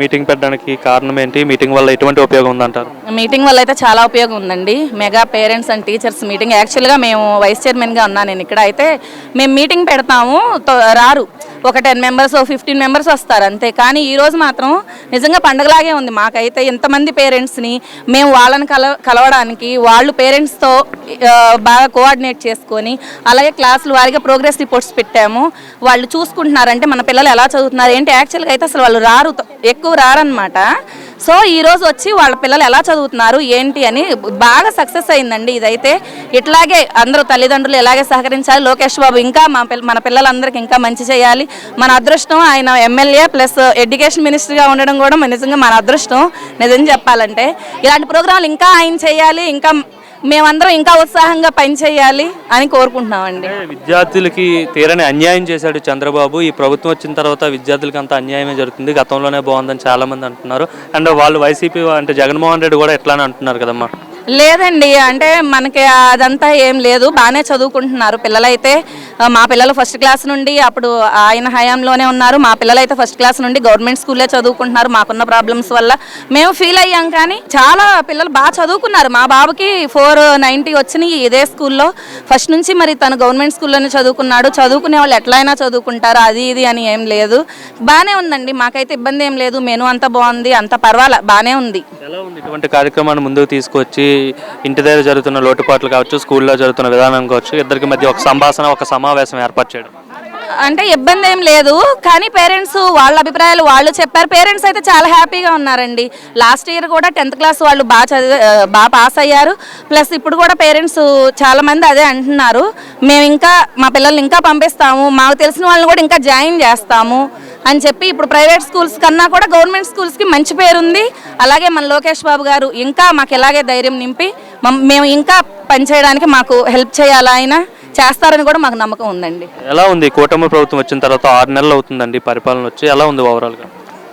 Meeting పెట్టడానికి కారణం ఏంటి? మీటింగ్ వల్ల ఎటువంటి ఉపయోగం ఉందంటారు? మీటింగ్ వల్ల అయితే చాలా ఉపయోగం ఉందండి. Mega parents and teachers meeting. యాక్చువల్గా మేము వైస్ చైర్మన్గా ఉన్నాను నేను ఇక్కడ అయితే మేము మీటింగ్ పెడతాము. రారు. ఒక టెన్ మెంబర్స్ ఫిఫ్టీన్ మెంబర్స్ వస్తారు అంతే. కానీ ఈరోజు మాత్రం నిజంగా పండగలాగే ఉంది. మాకైతే ఎంతమంది పేరెంట్స్ని మేము వాళ్ళని కల కలవడానికి వాళ్ళు పేరెంట్స్తో బాగా కోఆర్డినేట్ చేసుకొని అలాగే క్లాసులు వారిగా ప్రోగ్రెస్ రిపోర్ట్స్ పెట్టాము. వాళ్ళు చూసుకుంటున్నారంటే మన పిల్లలు ఎలా చదువుతున్నారు? ఏంటి? యాక్చువల్గా అయితే అసలు వాళ్ళు రారు. ఎక్కువ రారనమాట సో ఈరోజు వచ్చి వాళ్ళ పిల్లలు ఎలా చదువుతున్నారు ఏంటి అని బాగా సక్సెస్ అయిందండి ఇదైతే. ఇట్లాగే అందరూ తల్లిదండ్రులు ఎలాగే సహకరించాలి లోకేష్ బాబు ఇంకా మా పిల్ల మన పిల్లలందరికీ ఇంకా మంచి చేయాలి. మన అదృష్టం ఆయన ఎమ్మెల్యే ప్లస్ ఎడ్యుకేషన్ మినిస్టర్గా ఉండడం కూడా మన నిజంగా మన అదృష్టం నిజం చెప్పాలంటే. ఇలాంటి ప్రోగ్రాంలు ఇంకా ఆయన చేయాలి ఇంకా మేమందరం ఇంకా ఉత్సాహంగా పనిచేయాలి అని కోరుకుంటున్నామండి. విద్యార్థులకి తీరని అన్యాయం చేశాడు చంద్రబాబు. ఈ ప్రభుత్వం వచ్చిన తర్వాత విద్యార్థులకి అంత అన్యాయమే జరుగుతుంది. గతంలోనే బాగుందని చాలా మంది అంటున్నారు. అండ్ వాళ్ళు వైసీపీ అంటే జగన్మోహన్ రెడ్డి కూడా ఎట్లానే అంటున్నారు కదమ్మా. లేదండి అంటే మనకి అదంతా ఏం లేదు. బాగానే చదువుకుంటున్నారు పిల్లలైతే. మా పిల్లలు ఫస్ట్ క్లాస్ నుండి అప్పుడు ఆయన హయాంలోనే ఉన్నారు. మా పిల్లలైతే ఫస్ట్ క్లాస్ నుండి గవర్నమెంట్ స్కూల్లో చదువుకుంటున్నారు మాకున్న ప్రాబ్లమ్స్ వల్ల. మేము ఫీల్ అయ్యాం కానీ చాలా పిల్లలు బాగా చదువుకున్నారు. మా బాబుకి ఫోర్ నైంటీ వచ్చినాయి ఇదే స్కూల్లో. ఫస్ట్ నుంచి మరి తను గవర్నమెంట్ స్కూల్లోనే చదువుకున్నాడు. చదువుకునే వాళ్ళు ఎట్లయినా చదువుకుంటారు అది ఇది అని ఏం లేదు. బాగానే ఉందండి. మాకైతే ఇబ్బంది ఏం లేదు. మెను అంతా బాగుంది. అంత పర్వాలే. బాగానే ఉంది. ఎలా ఉంది ఇటువంటి కార్యక్రమాన్ని ముందుకు తీసుకొచ్చి ఇంటి దగ్గర జరుగుతున్న లోటుపాట్లు కావచ్చు స్కూల్లో జరుగుతున్న విధానం కావచ్చు ఇద్దరికి మధ్య ఒక సంభాషణ ఒక సమావేశం ఏర్పాటు చేయడం. అంటే ఇబ్బంది ఏం లేదు కానీ పేరెంట్స్ వాళ్ళ అభిప్రాయాలు వాళ్ళు చెప్పారు. పేరెంట్స్ అయితే చాలా హ్యాపీగా ఉన్నారండి. లాస్ట్ ఇయర్ కూడా టెన్త్ క్లాస్ వాళ్ళు బాగా చదివి బాగా పాస్ అయ్యారు. ప్లస్ ఇప్పుడు కూడా పేరెంట్స్ చాలామంది అదే అంటున్నారు. మేము ఇంకా మా పిల్లల్ని ఇంకా పంపిస్తాము. మాకు తెలిసిన వాళ్ళని కూడా ఇంకా జాయిన్ చేస్తాము. అని చెప్పి ఇప్పుడు ప్రైవేట్ స్కూల్స్ కన్నా కూడా గవర్నమెంట్ స్కూల్స్కి మంచి పేరుంది. అలాగే మన లోకేష్ బాబు గారు ఇంకా మాకు ఇలాగే ధైర్యం నింపి మమ్- మేము ఇంకా పనిచేయడానికి మాకు హెల్ప్ చేయాలా ఆయన చేస్తారని కూడా మాకు నమ్మకం ఉందండి. ఎలా ఉంది? కూటమి ప్రభుత్వం వచ్చిన తర్వాత ఆరు నెలలు అవుతుందండి పరిపాలన వచ్చి ఎలా ఉంది ఓవరాల్గా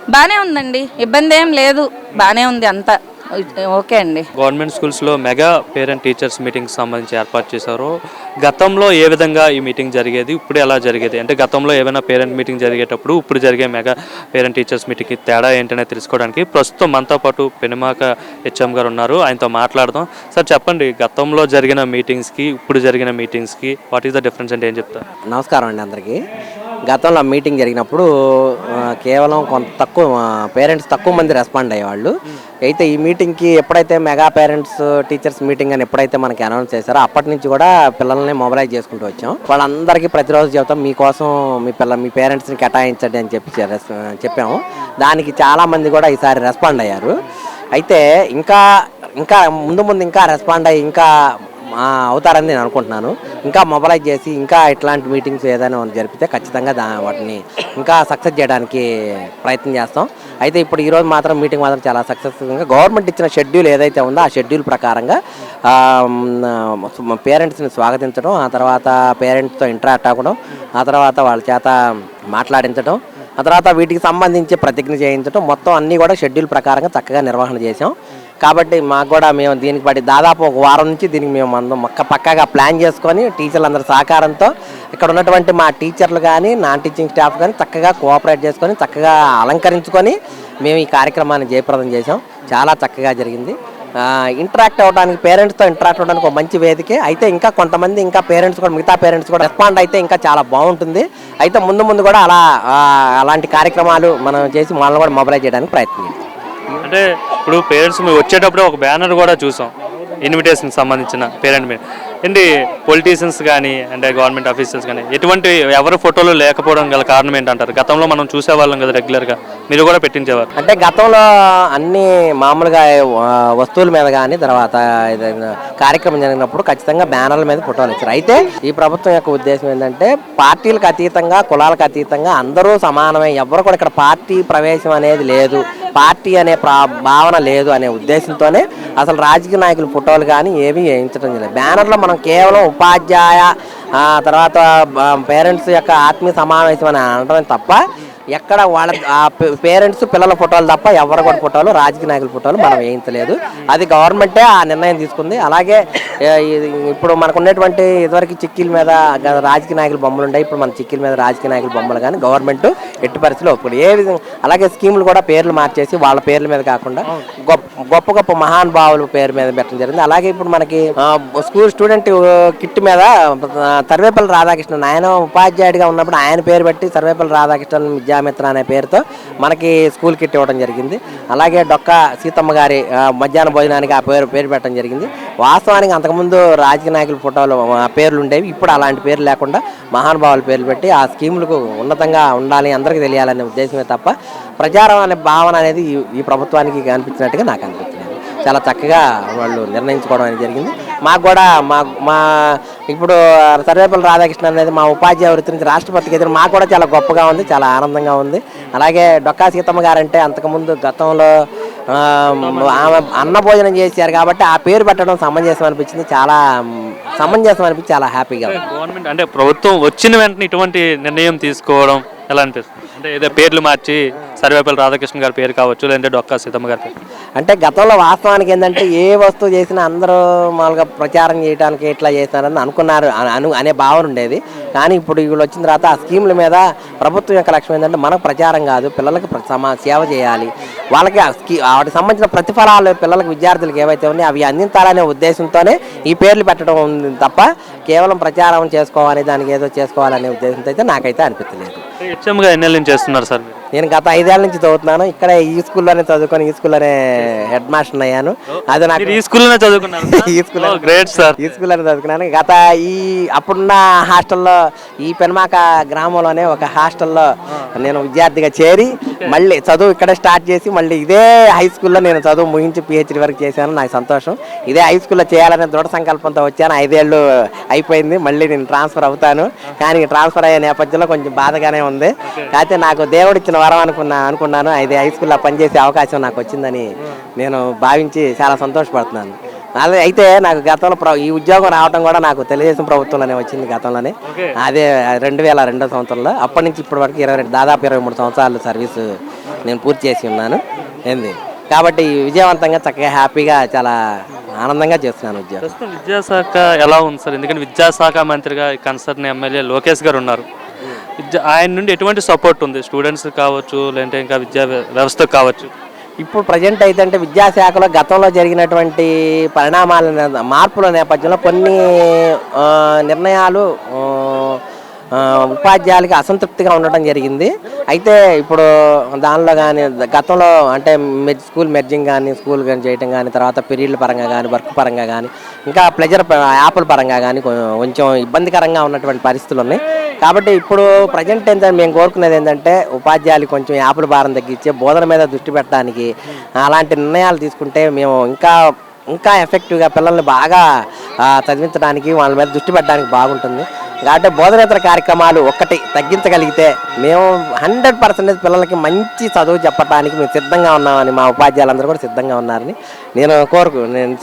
బాగానే ఉందండి. ఇబ్బంది ఏం లేదు. బాగానే ఉంది అంతా. ఓకే అండి. గవర్నమెంట్ స్కూల్స్లో మెగా పేరెంట్ టీచర్స్ మీటింగ్ సంబంధించి ఏర్పాటు చేశారు. గతంలో ఏ విధంగా ఈ మీటింగ్ జరిగేది? ఇప్పుడు ఎలా జరిగేది? అంటే గతంలో ఏమైనా పేరెంట్ మీటింగ్ జరిగేటప్పుడు ఇప్పుడు జరిగే మెగా పేరెంట్ టీచర్స్ మీటింగ్కి తేడా ఏంటనే తెలుసుకోవడానికి ప్రస్తుతం మనతో పాటు పెనుమాక హెచ్ఎం గారు ఉన్నారు. ఆయనతో మాట్లాడదాం. సార్ చెప్పండి గతంలో జరిగిన మీటింగ్స్కి ఇప్పుడు జరిగిన మీటింగ్స్కి వాట్ ఈస్ ద డిఫరెన్స్ అంటే ఏం చెప్తారు? నమస్కారం అండి అందరికీ. గతంలో మీటింగ్ జరిగినప్పుడు కేవలం కొంత తక్కువ పేరెంట్స్ తక్కువ మంది రెస్పాండ్ అయ్యేవాళ్ళు. అయితే ఈ మీటింగ్కి ఎప్పుడైతే మెగా పేరెంట్స్ టీచర్స్ మీటింగ్ అని ఎప్పుడైతే మనకి అనౌన్స్ చేశారో అప్పటి నుంచి కూడా పిల్లల్ని మొబలైజ్ చేసుకుంటూ వచ్చాం. వాళ్ళందరికీ ప్రతిరోజు చెబుతాం మీకోసం మీ పిల్ల మీ పేరెంట్స్ని కేటాయించండి అని చెప్పి చెప్పాము. దానికి చాలామంది కూడా ఈసారి రెస్పాండ్ అయ్యారు. అయితే ఇంకా ఇంకా ముందు ముందు ఇంకా రెస్పాండ్ అయ్యి ఇంకా అవుతారని నేను అనుకుంటున్నాను. ఇంకా మొబలైజ్ చేసి ఇంకా ఇట్లాంటి మీటింగ్స్ ఏదైనా జరిపితే ఖచ్చితంగా దా వాటిని ఇంకా సక్సెస్ చేయడానికి ప్రయత్నం చేస్తాం. అయితే ఇప్పుడు ఈరోజు మాత్రం మీటింగ్ మాత్రం చాలా సక్సెస్ఫుల్గా గవర్నమెంట్ ఇచ్చిన షెడ్యూల్ ఏదైతే ఉందో ఆ షెడ్యూల్ ప్రకారంగా పేరెంట్స్ని స్వాగతించడం ఆ తర్వాత పేరెంట్స్తో ఇంటరాక్ట్ అవ్వడం ఆ తర్వాత వాళ్ళ చేత మాట్లాడించడం ఆ తర్వాత వీటికి సంబంధించి ప్రతిజ్ఞ చేయించడం మొత్తం అన్నీ కూడా షెడ్యూల్ ప్రకారంగా చక్కగా నిర్వహణ చేసాం కాబట్టి మాకు కూడా మేము దీనికి పడి దాదాపు ఒక వారం నుంచి దీనికి మేము అందరం మొక్క పక్కగా ప్లాన్ చేసుకొని టీచర్లందరి సహకారంతో ఇక్కడ ఉన్నటువంటి మా టీచర్లు కానీ నాన్ టీచింగ్ స్టాఫ్ కానీ చక్కగా కోఆపరేట్ చేసుకొని చక్కగా అలంకరించుకొని మేము ఈ కార్యక్రమాన్ని జయప్రదం చేసాం చాలా చక్కగా జరిగింది. ఇంటరాక్ట్ అవ్వడానికి పేరెంట్స్తో ఇంటరాక్ట్ అవ్వడానికి ఒక మంచి వేదికే. అయితే ఇంకా కొంతమంది ఇంకా పేరెంట్స్ కూడా మిగతా పేరెంట్స్ కూడా రెస్పాండ్ అయితే ఇంకా చాలా బాగుంటుంది. అయితే ముందు ముందు కూడా అలా అలాంటి కార్యక్రమాలు మనం చేసి మనల్ని కూడా మొబిలైజ్ చేయడానికి ప్రయత్నం చేస్తాం అంటే ఇప్పుడు పేరెంట్స్ మేము వచ్చేటప్పుడు ఒక బ్యానర్ కూడా చూసాం. ఇన్విటేషన్ సంబంధించిన పేరెంట్ మీద. ఏంటి పొలిటీషియన్స్ కానీ అంటే గవర్నమెంట్ ఆఫీసర్స్ కానీ ఎటువంటి ఎవరి ఫోటోలు లేకపోవడం గల కారణం ఏంటంటారు? గతంలో మనం చూసేవాళ్ళం కదా రెగ్యులర్గా మీరు కూడా పెట్టించేవారు. అంటే గతంలో అన్ని మామూలుగా వస్తువుల మీద కానీ తర్వాత ఏదైనా కార్యక్రమం జరిగినప్పుడు ఖచ్చితంగా బ్యానర్ల మీద ఫోటోలు ఇచ్చారు. అయితే ఈ ప్రభుత్వం యొక్క ఉద్దేశం ఏంటంటే పార్టీలకు అతీతంగా కులాలకు అతీతంగా అందరూ సమానమే. ఎవరు కూడా ఇక్కడ పార్టీ ప్రవేశం అనేది లేదు. పార్టీ అనే ప్రా భావన లేదు అనే ఉద్దేశంతోనే అసలు రాజకీయ నాయకుల ఫోటోలు కానీ ఏమీ వేయించడం లేదు. బ్యానర్లో మనం కేవలం ఉపాధ్యాయ తర్వాత పేరెంట్స్ యొక్క ఆత్మీయ సమావేశం అని అనడమే తప్ప ఎక్కడ వాళ్ళ ఆ పేరెంట్స్ పిల్లల ఫోటోలు తప్ప ఎవరి కూడా ఫోటోలు రాజకీయ నాయకుల ఫోటోలు మనం వేయించలేదు. అది గవర్నమెంటే ఆ నిర్ణయం తీసుకుంది. అలాగే ఇప్పుడు మనకు ఉన్నటువంటి ఇదివరకు చిక్కీల మీద రాజకీయ నాయకుల బొమ్మలు ఉన్నాయి ఇప్పుడు మన చిక్కీల మీద రాజకీయ నాయకుల బొమ్మలు కానీ గవర్నమెంట్ ఎట్టి పరిస్థితుల్లో ఒప్పుడు ఏ విధంగా అలాగే స్కీములు కూడా పేర్లు మార్చేసి వాళ్ళ పేర్ల మీద కాకుండా గొప్ప గొప్ప గొప్ప మహానుభావుల పేరు మీద పెట్టడం జరిగింది. అలాగే ఇప్పుడు మనకి స్కూల్ స్టూడెంట్ కిట్ మీద సర్వేపల్లి రాధాకృష్ణన్ ఆయన ఉపాధ్యాయుడిగా ఉన్నప్పుడు ఆయన పేరు పెట్టి సర్వేపల్లి రాధాకృష్ణన్ విద్యామిత్ర అనే పేరుతో మనకి స్కూల్ కిట్ ఇవ్వడం జరిగింది. అలాగే డొక్క సీతమ్మ గారి మధ్యాహ్న భోజనానికి ఆ పేరు పేరు పెట్టడం జరిగింది. వాస్తవానికి అంతకుముందు రాజకీయ నాయకుల ఫోటోలు పేర్లు ఉండేవి. ఇప్పుడు అలాంటి పేర్లు లేకుండా మహానుభావుల పేర్లు పెట్టి ఆ స్కీములకు ఉన్నతంగా ఉండాలి అందరికీ తెలియాలనే ఉద్దేశమే తప్ప ప్రచారం అనే భావన అనేది ఈ- ప్రభుత్వానికి కనిపించినట్టుగా నాకు అనిపించింది చాలా చక్కగా వాళ్ళు నిర్ణయించుకోవడం అనేది జరిగింది. మాకు కూడా మా మా ఇప్పుడు సర్వేపల్లి రాధాకృష్ణ అనేది మా ఉపాధ్యాయ వృత్తి నుంచి రాష్ట్రపతికి ఎదురు మాకు కూడా చాలా గొప్పగా ఉంది చాలా ఆనందంగా ఉంది. అలాగే డొక్కా సీతమ్మ గారంటే అంతకుముందు గతంలో ఆమె అన్న భోజనం చేశారు కాబట్టి ఆ పేరు పెట్టడం సమంజసం అనిపించింది చాలా సమంజసం అనిపించి చాలా హ్యాపీగా ఉంది. గవర్నమెంట్ అంటే ప్రభుత్వం వచ్చిన వెంటనే ఇటువంటి నిర్ణయం తీసుకోవడం ఎలా అనిపిస్తుంది? అంటే ఏదో పేర్లు మార్చి సర్వేపల్లి రాధాకృష్ణ గారి పేరు కావచ్చు లేదంటే డొక్కా సీతమ్మ గారి పేరు. అంటే గతంలో వాస్తవానికి ఏంటంటే ఏ వస్తువు చేసినా అందరూ మామూలుగా ప్రచారం చేయడానికి ఇట్లా చేస్తారని అనుకున్నారు అన- అను అనే భావన ఉండేది. కానీ ఇప్పుడు వీళ్ళు వచ్చిన తర్వాత ఆ స్కీముల మీద ప్రభుత్వం యొక్క లక్ష్యం ఏంటంటే మనకు ప్రచారం కాదు పిల్లలకు సమా సేవ చేయాలి. వాళ్ళకి ఆ స్కీ వాటికి సంబంధించిన ప్రతిఫలాలు పిల్లలకు విద్యార్థులకు ఏవైతే ఉన్నాయో అవి అందించాలనే ఉద్దేశంతోనే ఈ పేర్లు పెట్టడం ఉంది తప్ప కేవలం ప్రచారం చేసుకోవాలి దానికి ఏదో చేసుకోవాలనే ఉద్దేశంతో అయితే నాకైతే అనిపించలేదు. నుంచి చేస్తున్నారు సార్ మీరు? నేను గత ఐదేళ్ళ నుంచి చదువుతున్నాను. ఇక్కడ ఈ స్కూల్లోనే చదువుకొని ఈ స్కూల్లోనే హెడ్ మాస్టర్ అయ్యాను. అది నాకు ఈ స్కూల్లోనే చదువుకున్నారు ఈ స్కూల్లో గ్రేట్ సార్. ఈ స్కూల్లోనే చదువుకున్నాను. గత ఈ అప్పుడున్న హాస్టల్లో ఈ పెనమాక గ్రామంలోనే ఒక హాస్టల్లో నేను విద్యార్థిగా చేరి మళ్ళీ చదువు ఇక్కడ స్టార్ట్ చేసి మళ్ళీ ఇదే హై స్కూల్లో నేను చదువు ముగించి పిహెచ్డి వరకు చేశాను. నాకు సంతోషం. ఇదే హై స్కూల్లో చేయాలనే దృఢ సంకల్పంతో వచ్చాను. ఐదేళ్ళు అయిపోయింది. మళ్ళీ నేను ట్రాన్స్ఫర్ అవుతాను. కానీ ట్రాన్స్ఫర్ అయ్యే నేపథ్యంలో కొంచెం బాధగానే ఉంది. కాకపోతే నాకు దేవుడు ఇచ్చిన వరం అనుకున్నా అనుకున్నాను. ఇది హై స్కూల్లో పనిచేసే అవకాశం నాకు వచ్చిందని నేను భావించి చాలా సంతోషపడుతున్నాను. అదే అయితే నాకు గతంలో ఈ ఉద్యోగం రావడం కూడా నాకు తెలుగుదేశం ప్రభుత్వంలోనే వచ్చింది గతంలోనే. అదే రెండు వేల రెండో సంవత్సరంలో. అప్పటి నుంచి ఇప్పటి వరకు ఇరవై రెండు దాదాపు ఇరవై మూడు సంవత్సరాలు సర్వీస్ నేను పూర్తి చేసి ఉన్నాను. ఏంది? కాబట్టి విజయవంతంగా చక్కగా హ్యాపీగా చాలా ఆనందంగా చేస్తున్నాను ఉద్యోగం. విద్యాశాఖ ఎలా ఉంది సార్? ఎందుకంటే విద్యాశాఖ మంత్రిగా కన్సర్న్ ఎమ్మెల్యే లోకేష్ గారు ఉన్నారు. విద్య ఆయన నుండి ఎటువంటి సపోర్ట్ ఉంది? స్టూడెంట్స్ కావచ్చు లేదంటే ఇంకా విద్యా వ్యవస్థ కావచ్చు? ఇప్పుడు ప్రజెంట్ అయితే అంటే విద్యాశాఖలో గతంలో జరిగినటువంటి పరిణామాల మార్పుల నేపథ్యంలో కొన్ని నిర్ణయాలు ఉపాధ్యాయులకి అసంతృప్తిగా ఉండటం జరిగింది. అయితే ఇప్పుడు దానిలో కానీ గతంలో అంటే మె- స్కూల్ మెర్జింగ్ కానీ స్కూల్ కానీ చేయటం కానీ తర్వాత పీరియడ్ల పరంగా కానీ వర్క్ పరంగా కానీ ఇంకా ప్లెజర్ యాప్ల పరంగా కానీ కొంచెం ఇబ్బందికరంగా ఉన్నటువంటి పరిస్థితులు ఉన్నాయి. కాబట్టి ఇప్పుడు ప్రజెంట్ ఏంటంటే మేము కోరుకునేది ఏంటంటే ఉపాధ్యాయులు కొంచెం యాప్ల భారం తగ్గించి బోధన మీద దృష్టి పెట్టడానికి అలాంటి నిర్ణయాలు తీసుకుంటే మేము ఇంకా ఇంకా ఎఫెక్టివ్గా పిల్లల్ని బాగా చదివించడానికి వాళ్ళ మీద దృష్టి పెట్టడానికి బాగుంటుంది. కాబట్టి బోధనేతర కార్యక్రమాలు ఒక్కటి తగ్గించగలిగితే మేము హండ్రెడ్ పర్సెంటేజ్ పిల్లలకి మంచి చదువు చెప్పడానికి మేము సిద్ధంగా ఉన్నామని మా ఉపాధ్యాయులందరూ కూడా సిద్ధంగా ఉన్నారని నేను కోరుకు నేను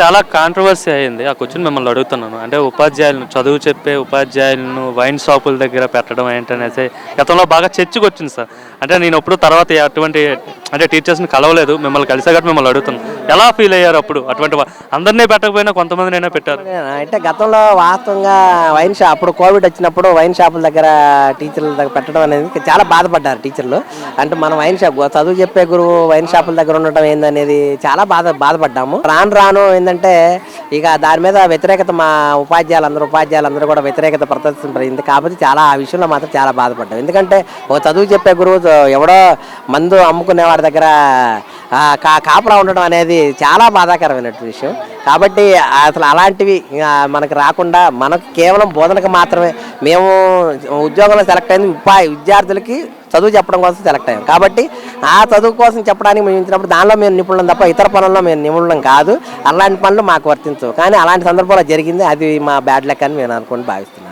చాలా కాంట్రవర్సీ అయింది. ఆ క్వశ్చన్ మిమ్మల్ని అడుగుతున్నాను. అంటే ఉపాధ్యాయులను చదువు చెప్పే ఉపాధ్యాయులను వైన్ షాపుల దగ్గర పెట్టడం ఏంటనేసి గతంలో బాగా చర్చకు వచ్చింది సార్. అంటే నేను ఎప్పుడు తర్వాత అటువంటి అంటే టీచర్స్ని కలవలేదు. మిమ్మల్ని కలిసాక మిమ్మల్ని అడుగుతున్నాను. ఎలా ఫీల్ అయ్యారు అప్పుడు? అటువంటి అందరినీ పెట్టకపోయినా కొంతమందినైనా పెట్టారు. అంటే గతంలో వాస్తవంగా వైన్ షాప్ అప్పుడు కోవిడ్ వచ్చినప్పుడు వైన్ షాపుల దగ్గర టీచర్ల దగ్గర పెట్టడం అనేది చాలా బాధపడ్డారు టీచర్లు. అంటే మనం వైన్ షాప్ చదువు చెప్పే గురువు వైన్ షాపుల దగ్గర ఉండటం ఏందనేది చాలా బాధ బాధపడ్డాము. రాను రాను ఏంటంటే ఇక దాని మీద వ్యతిరేకత మా ఉపాధ్యాయులందరూ ఉపాధ్యాయులందరూ కూడా వ్యతిరేకత ప్రదర్శించింది కాబట్టి చాలా ఆ విషయంలో మాత్రం చాలా బాధపడ్డాం ఎందుకంటే ఒక చదువు చెప్పే గురువు ఎవడో మందు అమ్ముకునే వాడి దగ్గర కా కాపలా ఉండడం అనేది చాలా బాధాకరమైన విషయం. కాబట్టి అసలు అలాంటివి మనకు రాకుండా మనకు కేవలం బోధనకు మాత్రమే. మేము ఉద్యోగంలో సెలెక్ట్ అయింది. ఉపా విద్యార్థులకి చదువు చెప్పడం కోసం సెలెక్ట్ అయ్యాం. కాబట్టి ఆ చదువు కోసం చెప్పడానికి మేము ఇచ్చినప్పుడు దానిలో మేము నిపుణులం తప్ప ఇతర పనుల్లో మేము నిపుణులం కాదు. అలాంటి పనులు మాకు వర్తించవు. కానీ అలాంటి సందర్భంలో జరిగింది. అది మా బ్యాడ్ లెక్క అని నేను అనుకుని భావిస్తున్నాను.